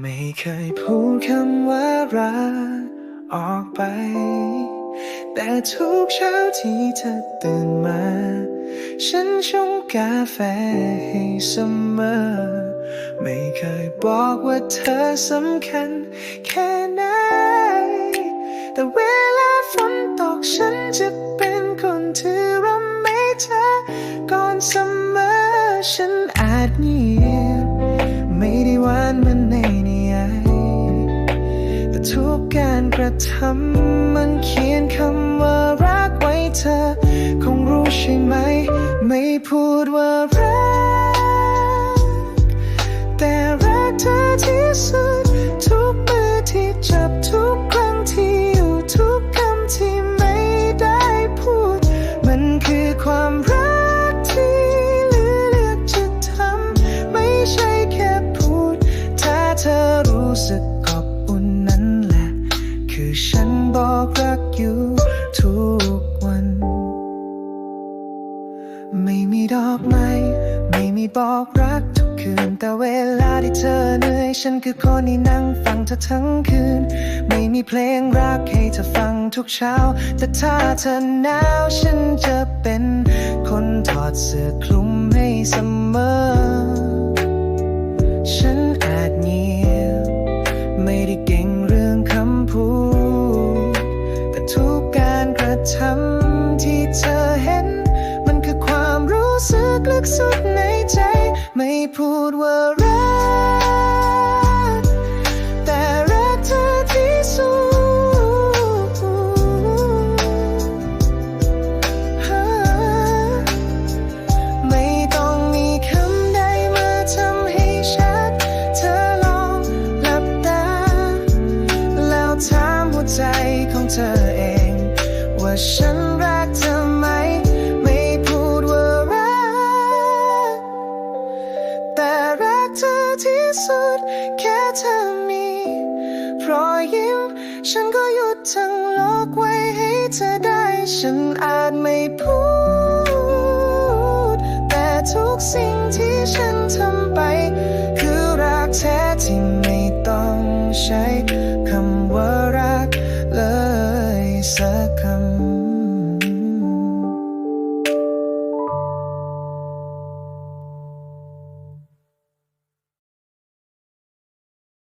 ไม่เคยพูดคำว่ารักออกไป แต่ทุกเช้าที่เธอตื่นมา ฉันชงกาแฟให้เสมอ ไม่เคยบอกว่าเธอสำคัญแค่ไหน แต่เวลาฝนตกฉันจะเป็นคนที่รับไม่เธอ ก่อนเสมอฉันอาจเงีำมันเขียนคำว่ารักไว้เธอ คงรู้ใช่ไหม ไม่พูดว่ารัก แต่รักเธอที่สุด ทุกมือที่จับทุกครั้งที่อยู่ทุกคำที่ไม่ได้พูด มันคือความรักที่เหลือเลือกจะทำไม่ใช่แค่พูด ถ้าเธอรู้สึก อยู่ทุกวัน ไม่มีดอกไม้ไม่มีบอกรักทุกคืน แต่เวลาที่เธอเหนื่อยฉันคือคนที่นั่งฟังเธอทั้งคืน ไม่มีเพลงรักให้เธอฟังทุกเช้า แต่ถ้าเธอหนาวฉันจะเป็น คนถอดเสื้อคลุมให้เสมอ การระทำที่เธอเห็น มันคือความรู้สึกลึกสุดในใจ ไม่พูดว่ารัก แต่รักเธอที่สุดไม่ต้องมีคำใดมาทำให้ชัดเธอลองหลับตาแล้วถามหัวใจของเธอ ฉันรักเธอไหม ไม่พูดว่ารัก แต่รักเธอที่สุด แค่เธอมี เพราะยิ้ม ฉันก็หยุดทั้งโลกไว้ให้เธอได้ ฉันอาจไม่พูด แต่ทุกสิ่งที่ฉันทำไป คือรักแท้ที่ไม่ต้องใช้คำว่ารักเลยสักคำ